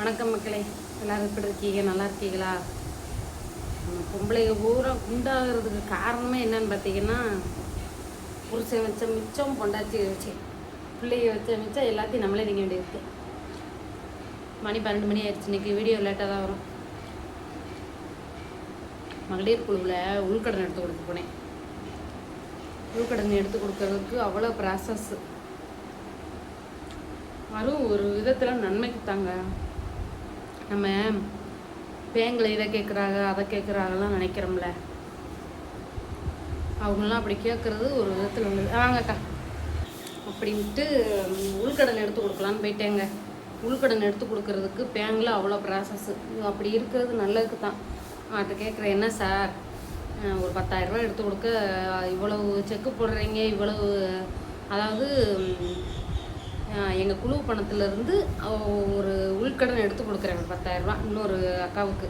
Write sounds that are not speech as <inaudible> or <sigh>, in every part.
வணக்கம் மக்களே. எல்லாரும் எப்படி இருக்கீங்க? நல்லா இருக்கீங்களா? பொம்பளைங்க பூரா குண்டாகிறதுக்கு காரணமே என்னன்னு பார்த்தீங்கன்னா புருஷன் வச்ச மிச்சம் பொண்டாச்சி வச்சு பிள்ளைய வச்ச மிச்சம் எல்லாத்தையும் நம்மளே திங்க வேண்டியிருக்கு மணி பன்னெண்டு மணி ஆயிடுச்சு. இன்னைக்கு வீடியோ லேட்டாக தான் வரும். மகளிர் குழுவில் உள்கடன் எடுத்து கொடுக்க போனேன். உள்கடன் எடுத்து கொடுக்கறதுக்கு அவ்வளோ ப்ராசஸ் அதுவும் ஒரு விதத்தில் நன்மைக்கு தாங்க நம்ம பேங்களை இதை கேட்குறாங்க அதை கேட்குறாங்கலாம் நினைக்கிறோம்ல. அவங்களாம் அப்படி கேட்குறது ஒரு விதத்தில் வந்து வாங்கக்கா அப்படின்ட்டு உள்கடன் எடுத்து கொடுக்கலான்னு போயிட்டேங்க. உள்கடன் எடுத்து கொடுக்கறதுக்கு பேங்கில் அவ்வளோ ப்ராசஸ்ஸு அப்படி இருக்கிறது நல்லதுக்கு தான். அவர்கிட்ட கேட்குறேன் என்ன சார்? ஒரு பத்தாயிரரூபா எடுத்து கொடுக்க இவ்வளவு செக்கு போடுறீங்க இவ்வளவு அதாவது எங்கள் குழு பணத்துலேருந்து ஒரு கடன் எடுத்து கொடுக்குறேன் ஒரு பத்தாயிரரூபா. இன்னொரு அக்காவுக்கு.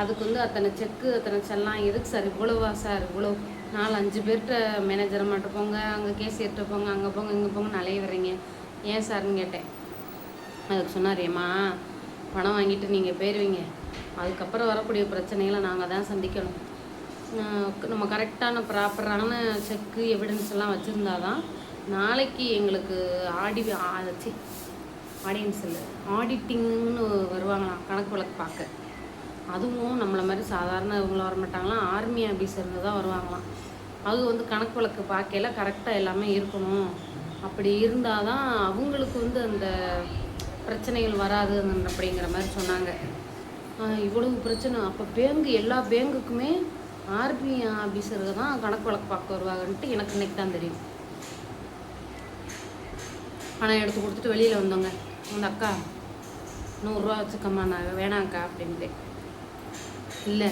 அதுக்கு வந்து அத்தனை செக்கு அத்தனை செல்லாம் எதுக்கு சார் இவ்வளோவா சார்? இவ்வளோ நாலு அஞ்சு பேர்கிட்ட மேனேஜரை மட்டும் போங்க அங்கே கேசியர்கிட்ட போங்க அங்கே போங்க இங்கே போங்க நலைய வர்றீங்க. ஏன் சார்னு கேட்டேன். அதுக்கு சொன்னார் ஏம்மா பணம் வாங்கிட்டு நீங்கள் போயிடுவீங்க அதுக்கப்புறம் வரக்கூடிய பிரச்சனைகளை நாங்கள் தான் சந்திக்கணும். நம்ம கரெக்டான ப்ராப்பரான செக்கு எவிடன்ஸ் எல்லாம் வச்சுருந்தா தான் நாளைக்கு எங்களுக்கு ஆடி ஆச்சு ஆடியன்ஸ் இல்லை. ஆடிட்டிங்னு வருவாங்களாம் கணக்கு வழக்கு பார்க்க. அதுவும் நம்மளை மாதிரி சாதாரண இவங்கள வர மாட்டாங்களாம் ஆர்மி ஆஃபீஸருங்க தான் வருவாங்களாம். அது வந்து கணக்கு வழக்கு பார்க்கையில கரெக்டாக எல்லாமே இருக்கணும். அப்படி இருந்தால் தான் அவங்களுக்கு வந்து அந்த பிரச்சனைகள் வராது அப்படிங்கிற மாதிரி சொன்னாங்க. இவ்வளவு பிரச்சனை. அப்போ பேங்க் எல்லா பேங்குக்குமே ஆர்மி ஆஃபீஸருக்கு தான் கணக்கு வழக்கு பார்க்க வருவாங்கன்ட்டு எனக்கு இன்னைக்கு தான் தெரியும். பணம் எடுத்து கொடுத்துட்டு வெளியில் வந்தோங்க. அந்த அக்கா நூறுரூவா வச்சுக்கம்மா நான் வேணாங்க்கா அப்படின்ட்டு. இல்லை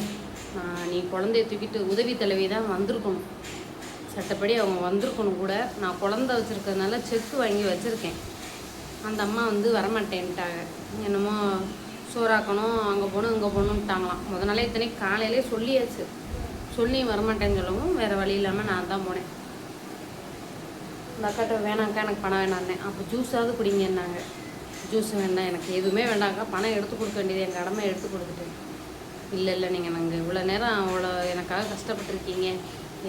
நான் நீ குழந்தைய தூக்கிட்டு உதவி தலைவி தான் வந்திருக்கணும். சட்டப்படி அவங்க வந்திருக்கணும் கூட. நான் குழந்த வச்சுருக்கறதுனால செக்கு வாங்கி வச்சுருக்கேன். அந்த அம்மா வந்து வரமாட்டேன்ட்டாங்க. என்னமோ சோறாக்கணும் அங்கே போகணும் இங்கே போகணுன்ட்டாங்களாம் முத நாளே இத்தனை காலையிலே சொல்லியாச்சு. சொல்லி வரமாட்டேன்னு சொல்லவும் வேறு வழி இல்லாமல் நான் தான் போனேன். இந்த அக்காட்ட வேணாங்க்கா எனக்கு பணம் வேணாம்னேன். அப்போ ஜூஸாவது குடிங்கன்னாங்க. ஜூஸ் வேண்டாம் எனக்கு எதுவுமே வேண்டாங்க பணம் எடுத்து கொடுக்க வேண்டியது என் கடமை எடுத்து கொடுத்துட்டேன் இல்லை இல்லை நீங்கள் நாங்கள் இவ்வளோ நேரம் அவ்வளோ எனக்காக கஷ்டப்பட்டிருக்கீங்க.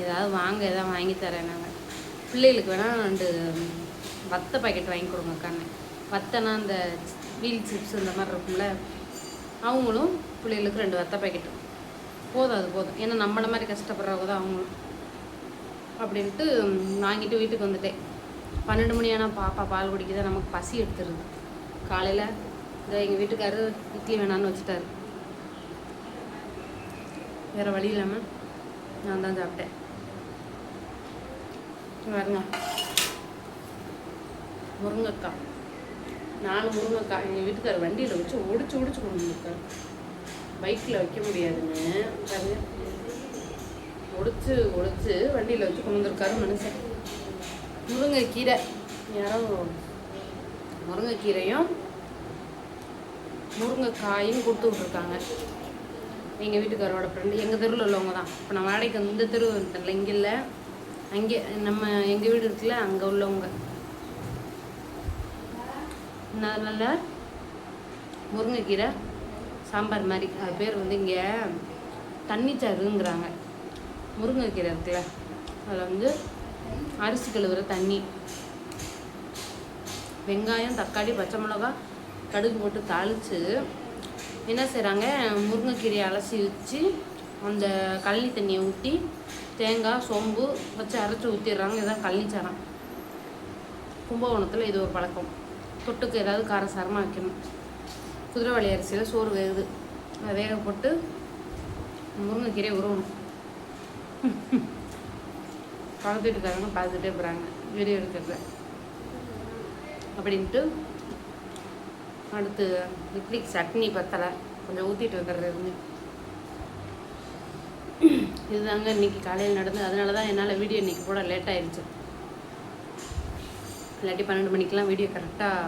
ஏதாவது வாங்க எதாவது வாங்கி தரேன் நாங்கள் பிள்ளைகளுக்கு வேணால் ரெண்டு வத்த பாக்கெட் வாங்கி கொடுங்க கண்ணு வத்தனா அந்த வீல் சிப்ஸ் இந்த மாதிரி இருக்கும்ல அவங்களும் பிள்ளைகளுக்கு ரெண்டு வத்த பாக்கெட்டு போதும் அது போதும். ஏன்னா நம்மள மாதிரி கஷ்டப்படுறவங்க தான் அவங்களும். அப்படின்ட்டு வாங்கிட்டு வீட்டுக்கு வந்துட்டேன். பன்னெண்டு மணி ஆனால் பாப்பா பால் குடிக்குதா நமக்கு பசி எடுத்துருது. காலையில் இந்த எங்கள் வீட்டுக்காரர் இட்லி வேணான்னு வச்சுட்டாரு. வேறு வழி இல்லாமல் நான் தான் சாப்பிட்டேன். வருங்க முருங்கைக்காய். நாலு முருங்கைக்காய். எங்கள் வீட்டுக்காரர் வண்டியில் வச்சு ஒடிச்சு ஒடிச்சு கொண்டு வந்திருக்காரு. பைக்கில் வைக்க முடியாதுன்னு பாருங்க. ஒடிச்சு ஒடிச்சு வண்டியில் வச்சு கொண்டு வந்திருக்காரு மனுஷன். முருங்கைக்கீரை. யாரோ முருங்கைக்கீரையும் முருங்கைக்காயும் கொடுத்து விட்ருக்காங்க எங்கள் வீட்டுக்காரோட ஃப்ரெண்டு எங்கள் தெருவில் உள்ளவங்க தான். இப்போ நான் வாடகைக்கு வந்து இந்த தெரு இல்லை இங்கே இல்லை. அங்கே நம்ம எங்கள் வீடு இருக்குல்ல அங்கே உள்ளவங்க. நான் முருங்கைக்கீரை சாம்பார் மாதிரி. அது பேர் வந்து இங்கே தண்ணிச்சாறுங்கிறாங்க. முருங்கைக்கீரை இருக்குல்ல அதில் வந்து அரிசி கழுவுற தண்ணி. வெங்காயம் தக்காளி பச்சை மிளகா கடுகு போட்டு தாளித்து என்ன செய்கிறாங்க முருங்கைக்கீரையை அலசி வச்சு அந்த கள்ளி தண்ணியை ஊற்றி தேங்காய் சோம்பு வச்சு அரைச்சி ஊற்றிடுறாங்க இதுதான் சாரம் கும்பகோணத்தில் இது ஒரு பழக்கம். தொட்டுக்கு ஏதாவது காரசாரமாக வைக்கணும். குதிரைவாளி அரிசியில் சோறு வேகுது. அதை வேக போட்டு முருங்கைக்கீரையை உருவணும். பக்கத்து வீட்டுக்காரங்க பார்த்துட்டே போகிறாங்க வீடியோ எடுக்கிறத அப்படின்ட்டு அடுத்து இட்லிக்கு சட்னி பத்தலை. கொஞ்சம் ஊற்றிட்டு வந்துடுறது இருந்து இதுதாங்க இன்னைக்கு காலையில் நடந்து அதனால தான் என்னால் வீடியோ இன்னைக்கு கூட லேட் ஆயிடுச்சு இல்லாட்டி பன்னெண்டு மணிக்கெலாம் வீடியோ கரெக்டாக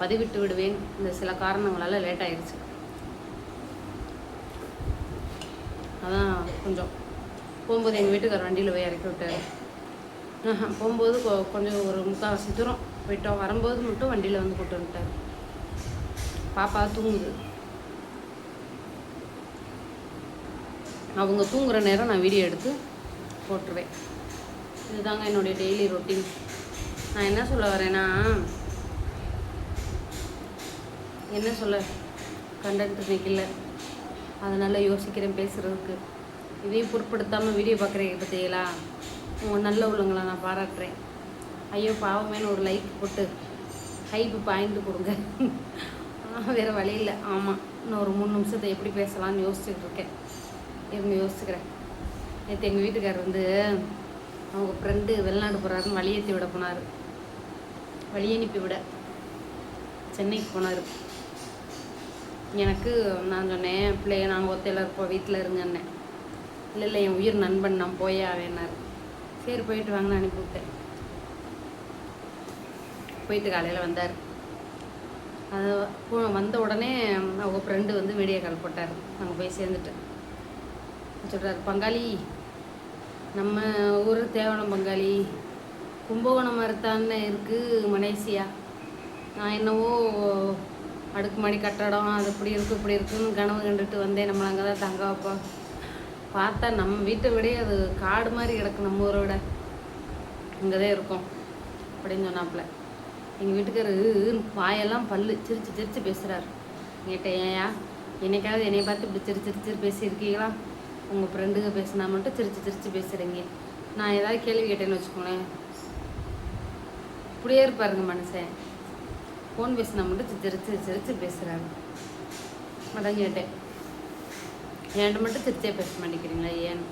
பதிவிட்டு விடுவேன். இந்த சில காரணங்களால் லேட் ஆயிடுச்சு அதான் கொஞ்சம். போகும்போது எங்கள் வீட்டுக்கார வண்டியில் போய் இறக்கி விட்டார். போகும்போது கொ- கொஞ்சம் ஒரு முக்கால்வாசி தூரம் போயிட்டோம். வரும்போது மட்டும் வண்டியில் வந்து கூட்டு வந்துட்டார். பாப்பா தூங்குது. அவங்க தூங்குற நேரம் நான் வீடியோ எடுத்து போட்டுருவேன். இதுதாங்க என்னுடைய டெய்லி ரொட்டீன் நான் என்ன சொல்ல வரேன்னா என்ன சொல்ல கண்டென்ட் இன்னைக்கு இல்லை. அதனால் யோசிக்கிறேன் பேசுகிறதுக்கு இதையும் பொருட்படுத்தாமல் வீடியோ பார்க்குறீங்க பார்த்தீங்களா உங்கள் நல்ல உள்ளங்களை நான் பாராட்டுறேன். ஐயோ பாவமேனு ஒரு லைக் போட்டு ஹைப்பு பாயிண்ட் கொடுங்க. வேறு வழி இல்லை. ஆமாம் இன்னும் ஒரு மூணு நிமிஷத்தை எப்படி பேசலாம்னு யோசிச்சுட்டு இருக்கேன். இருந்து யோசிச்சுக்கிறேன் நேற்று எங்கள் வீட்டுக்காரர் வந்து அவங்க ஃப்ரெண்டு வெளிநாடு போகிறாருன்னு வழியேற்றி விட போனார். வழி அனுப்பி விட. சென்னைக்கு போனார். எனக்கு நான் சொன்னேன் பிள்ளைய நாங்கள் ஒத்தையில் இருப்போம் வீட்டில் இருங்கன்னே. இல்லை இல்லை என் உயிர் நண்பன் நான் போயே ஆவேனார் சரி போயிட்டு வாங்கன்னு அனுப்பி விட்டேன். போயிட்டு காலையில் வந்தார். அது போ- வந்த உடனே அவங்க ஃப்ரெண்டு வந்து வீடியோ கால் போட்டார். நாங்கள் போய் சேர்ந்துட்டு. சொல்கிறார் பங்காளி நம்ம ஊர் தேவனம் பங்காளி. கும்பகோணம் மரத்தான்னு இருக்குது மலேசியா. நான் என்னவோ அடுக்குமாடி கட்டடம் அது இப்படி இருக்குது இப்படி இருக்குன்னு கனவு கண்டுட்டு வந்தேன். நம்மளை அங்கே தான் தங்க வைப்போம். பார்த்தா நம்ம வீட்டை விட அது காடு மாதிரி கிடக்கு நம்ம ஊரை விட. இங்கே தான் இருக்கோம் அப்படின்னு சொன்னாப்புல. எங்கள் வீட்டுக்காரரு வாயெல்லாம் பல்லு சிரிச்சு சிரிச்சு பேசுகிறாரு என்கிட்ட ஏயா என்னைக்காவது என்னை பார்த்து இப்படி சிரிச்சு சிரிச்சு பேசியிருக்கீங்களா? உங்கள் ஃப்ரெண்டுங்க பேசினா மட்டும் சிரிச்சு சிரிச்சு பேசுகிறீங்க நான் ஏதாவது கேள்வி கேட்டேன்னு வச்சுக்கோங்களேன். இப்படியே இருப்பாருங்க மனுஷன். ஃபோன் பேசினா மட்டும் சி- சிரிச்சு சிரிச்சு பேசுகிறாரு அதான் கேட்டேன். என்கிட்ட மட்டும் சிரிச்சே பேச மாட்டேங்கிறீங்களா ஏன்னு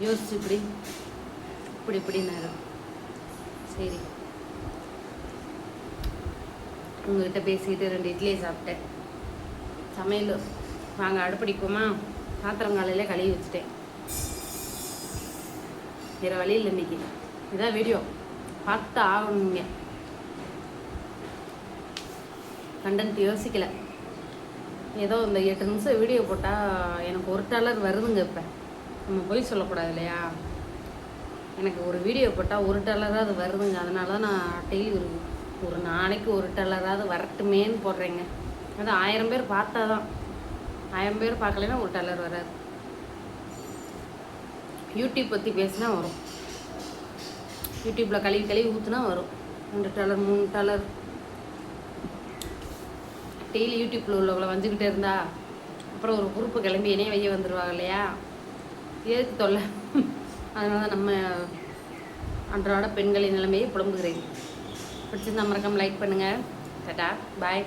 யோசிச்சு இப்படி இப்படி இப்படின்னாரு. சரி. உங்கள்கிட்ட பேசிக்கிட்டு ரெண்டு இட்லியை சாப்பிட்டேன். சமையல். வாங்க அடுப்படிப்போமா பாத்திரம் காலையில் கழுவி வச்சுட்டேன். வேறு வழி இல்லை இன்னைக்கு. இதான் வீடியோ பார்த்து ஆகணுங்க. கண்டென்ட் யோசிக்கல. ஏதோ இந்த எட்டு நிமிஷம் வீடியோ போட்டால் எனக்கு ஒரு டாலர் வருதுங்க இப்போ. நம்ம போய் சொல்லக்கூடாது இல்லையா? எனக்கு ஒரு வீடியோ போட்டால் ஒரு அது வருதுங்க. அதனால தான் நான் டெய்லி ஒரு ஒரு நாளைக்கு ஒரு டலராவது வரட்டுமேன்னு போடுறேங்க. அது ஆயிரம் பேர் பார்த்தா தான் ஆயிரம் பேர் பார்க்கலன்னா ஒரு டலர் வராது யூடியூப் பற்றி பேசினா வரும். யூடியூப்பில் கழுவி கழுவி ஊற்றுனா வரும். ரெண்டு டலர் மூணு டலர் டெய்லி யூடியூப்பில் உள்ளவங்கள வந்துக்கிட்டே இருந்தா அப்புறம் ஒரு குரூப்பு கிளம்பி என்னையே வைய வந்துடுவாங்க இல்லையா? எதுக்கு தொல்லை? <laughs> அதனால தான் நம்ம அன்றாட பெண்களின் நிலைமையை புலம்புகிறேன். பிடிச்சிருந்தா மறக்காமல் லைக் பண்ணுங்கள் டட்டா பாய்